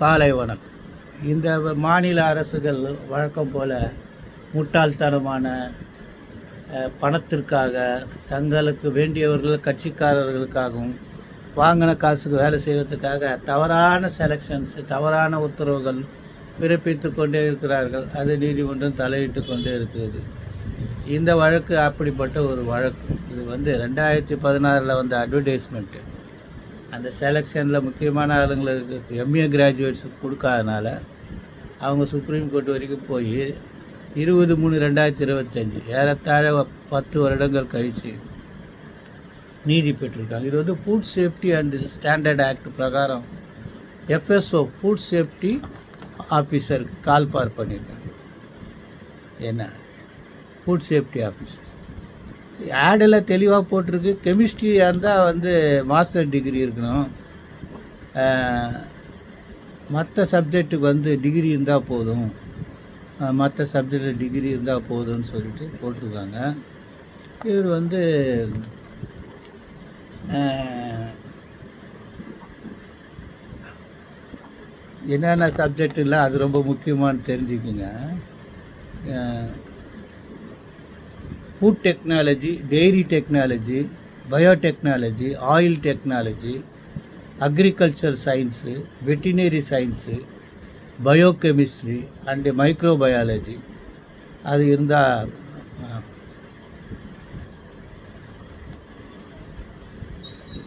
காலை வணக்கம். இந்த மாநில அரசுகள் வழக்கம் போல் முட்டாள்தனமான பணத்திற்காக தங்களுக்கு வேண்டியவர்கள் கட்சிக்காரர்களுக்காகவும் வாங்கின காசுக்கு வேலை செய்வதற்காக தவறான செலெக்ஷன்ஸ் தவறான உத்தரவுகள் பிறப்பித்து கொண்டே இருக்கிறார்கள். அது நீதிமன்றம் தலையிட்டு கொண்டே இருக்கிறது. இந்த வழக்கு அப்படிப்பட்ட ஒரு வழக்கு. இது வந்து ரெண்டாயிரத்தி பதினாறில் வந்த அட்வர்டைஸ்மெண்ட்டு அந்த செலெக்ஷனில் முக்கியமான ஆளுங்களுக்கு எம்ஏ கிராஜுவேட்ஸுக்கு கொடுக்காதனால அவங்க சுப்ரீம் கோர்ட் வரைக்கும் போய் இருபது மூணு ரெண்டாயிரத்தி இருபத்தஞ்சி ஏறத்தாழ பத்து வருடங்கள் கழித்து நீதி பெற்றிருக்காங்க. இது வந்து food safety and standard act பிரகாரம் எஃப்எஸ்ஓ ஃபுட் சேஃப்டி ஆஃபீஸருக்கு கால் ஃபார் பண்ணியிருக்காங்க. என்ன? ஃபுட் சேஃப்டி ஆஃபீஸர் ஆடில் தெளிவாக போட்டிருக்கு. கெமிஸ்ட்ரியாக இருந்தால் வந்து மாஸ்டர் டிகிரி இருக்கணும். மற்ற சப்ஜெக்ட்டுக்கு வந்து டிகிரி இருந்தால் போதும். மற்ற சப்ஜெக்டில் டிகிரி இருந்தால் போதும்னு சொல்லிட்டு போட்டிருக்காங்க. இவர் வந்து என்னென்ன சப்ஜெக்ட் இல்லை அது ரொம்ப முக்கியமானு தெரிஞ்சுக்குங்க. Food technology dairy technology biotechnology oil technology agriculture science veterinary science biochemistry and microbiology அது இருந்தால்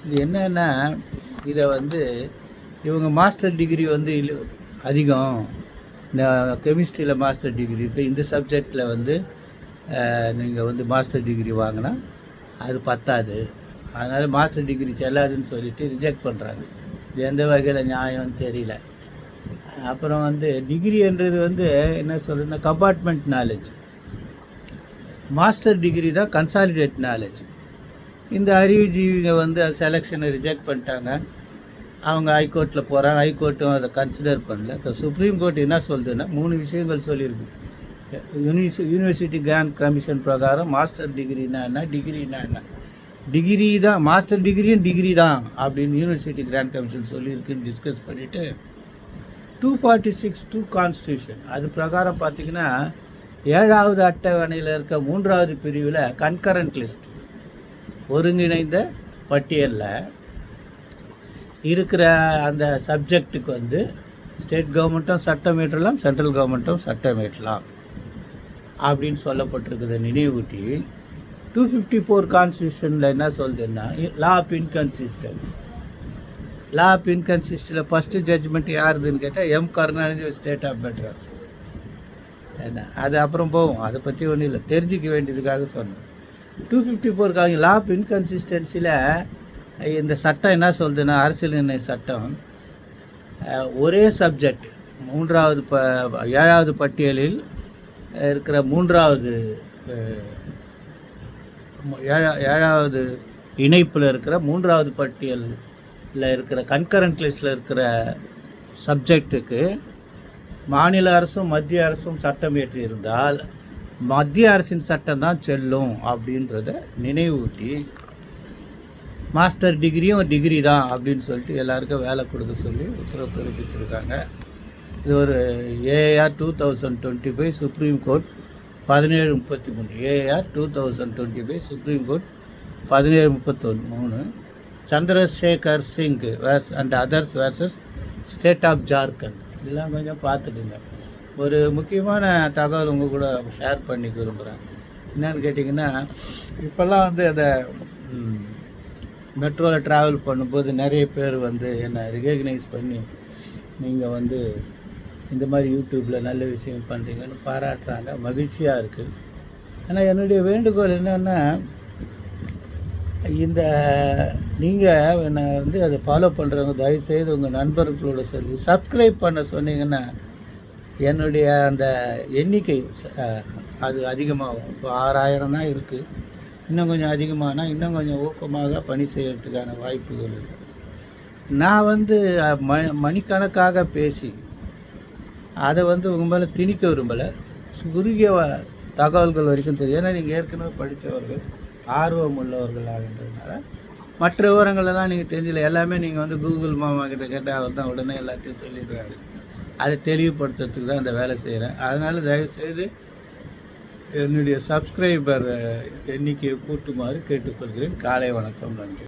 இது என்னன்னா இதை வந்து இவங்க மாஸ்டர் டிகிரி வந்து அதிகம். இந்த கெமிஸ்ட்ரியில் மாஸ்டர் டிகிரி இப்போ இந்த சப்ஜெக்டில் வந்து நீங்கள் வந்து மாஸ்டர் டிகிரி வாங்கினா அது பத்தாது. அதனால் மாஸ்டர் டிகிரி செல்லாதுன்னு சொல்லிட்டு ரிஜெக்ட் பண்ணுறாங்க இது எந்த வகையில் நியாயம்னு தெரியல. அப்புறம் வந்து டிகிரின்றது வந்து என்ன சொல்கிறேன்னா கம்பார்ட்மெண்ட் நாலேஜ் மாஸ்டர் டிகிரி தான் கன்சாலிடேட் நாலேஜ் இந்த அறிவுஜீவிங்க வந்து செலெக்ஷனை ரிஜெக்ட் பண்ணிட்டாங்க. அவங்க ஹைகோர்ட்டில் போகிறாங்க ஹைகோர்ட்டும் அதை கன்சிடர் பண்ணல. இப்போ சுப்ரீம் கோர்ட் என்ன சொல்லுதுன்னா மூணு விஷயங்கள் சொல்லியிருக்கு. யூனிவர்சி யூனிவர்சிட்டி கிராண்ட் கமிஷன் பிரகாரம் மாஸ்டர் டிகிரினா என்ன டிகிரினா என்ன? டிகிரி தான் மாஸ்டர் டிகிரியும் டிகிரி தான் அப்படின்னு யூனிவர்சிட்டி கிராண்ட் கமிஷன் சொல்லியிருக்குன்னு டிஸ்கஸ் பண்ணிவிட்டு two forty six two constitution அது பிரகாரம் பார்த்தீங்கன்னா ஏழாவது அட்டவணையில் இருக்க மூன்றாவது பிரிவில் கன்கரண்ட் லிஸ்ட் ஒருங்கிணைந்த பட்டியலில் இருக்கிற அந்த சப்ஜெக்ட்டுக்கு வந்து ஸ்டேட் கவர்மெண்ட்டும் சட்டம் ஏற்றலாம் சென்ட்ரல் கவர்மெண்ட்டும் சட்டம் ஏற்றலாம். அப்படின்னு சொல்லப்பட்டிருக்கிறத நினைவூட்டி டூ ஃபிஃப்டி ஃபோர் கான்ஸ்டியூஷனில் என்ன சொல்லுதுன்னா law of inconsistence law of இன்கன்சிஸ்டில் first judgement யாருதுன்னு கேட்டால் M Karunanidhi state of Madras என்ன? அது அப்புறம் போவோம் அதை பற்றி ஒன்றும் இல்லை. தெரிஞ்சிக்க வேண்டியதுக்காக சொன்னேன். டூ ஃபிஃப்டி ஃபோருக்காக லா ஆஃப் இன்கன்சிஸ்டன்சியில் இந்த சட்டம் என்ன சொல்லுதுன்னா அரசியல் நிர்ணய சட்டம் ஒரே சப்ஜெக்ட் மூன்றாவது ப ஏழாவது பட்டியலில் இருக்கிற மூன்றாவது ஏழா- ஏழாவது இணைப்பில் இருக்கிற மூன்றாவது பட்டியலில் இருக்கிற கன்கரண்ட் லிஸ்ட்டில் இருக்கிற சப்ஜெக்ட்டுக்கு மாநில அரசும் மத்திய அரசும் சட்டம் இருந்தால் மத்திய அரசின் சட்டம் தான் செல்லும் அப்படின்றத நினைவூட்டி மாஸ்டர் டிகிரியும் டிகிரி தான் அப்படின்னு சொல்லிட்டு எல்லாருக்கும் வேலை கொடுக்க சொல்லி உத்தரவு பிறப்பிச்சிருக்காங்க. இது ஒரு AR two thousand twenty five supreme court பதினேழு முப்பத்தி மூணு AR two thousand twenty five supreme court பதினேழு முப்பத்தொன்று மூணு Chandrasekhar Singh verse and others versus state of Jharkhand இதெல்லாம் கொஞ்சம் பார்த்துக்குங்க. ஒரு முக்கியமான தகவல் உங்கள் கூட ஷேர் பண்ணி விரும்புகிறேன் என்னன்னு கேட்டிங்கன்னா இப்போல்லாம் வந்து அதை மெட்ரோவில் ட்ராவல் பண்ணும்போது நிறைய பேர் வந்து என்னை ரிகக்னைஸ் பண்ணி நீங்கள் வந்து இந்த மாதிரி யூடியூப்பில் நல்ல விஷயம் பண்ணுறீங்கன்னு பாராட்டுறாங்க. மகிழ்ச்சியாக இருக்குது ஆனால் என்னுடைய வேண்டுகோள் என்னென்னா இந்த நீங்கள் என்னை வந்து அதை ஃபாலோ பண்ணுறவங்க தயவுசெய்து உங்கள் நண்பர்களோட சொல்லி சப்ஸ்கிரைப் பண்ண சொன்னீங்கன்னா என்னுடைய அந்த எண்ணிக்கை அது அதிகமாகும். இப்போ ஆறாயிரம் தான் இருக்குது இன்னும் கொஞ்சம் அதிகமானால் இன்னும் கொஞ்சம் ஊக்கமாக பணி செய்கிறதுக்கான வாய்ப்புகள் இருக்குது நான் வந்து ம மணிக்கணக்காக பேசி அதை வந்து உங்கள் மேலே திணிக்க விரும்பலை. குறுகிய தகவல்கள் வரைக்கும் தெரியும். ஏன்னா நீங்கள் ஏற்கனவே படித்தவர்கள் ஆர்வம் உள்ளவர்கள் ஆகின்றதுனால மற்ற விவரங்களெல்லாம் நீங்கள் தெரிஞ்சல எல்லாமே நீங்கள் வந்து கூகுள் மாமா கிட்ட கேட்டால் அவர் தான் உடனே எல்லாத்தையும் சொல்லிடுறாரு. அதை தெளிவுபடுத்துறதுக்கு தான் இந்த வேலை செய்கிறேன் அதனால் தயவுசெய்து என்னுடைய சப்ஸ்கிரைபர் எண்ணிக்கையை கூட்டுமாறு கேட்டுக்கொள்கிறேன். காலை வணக்கம். நன்றி.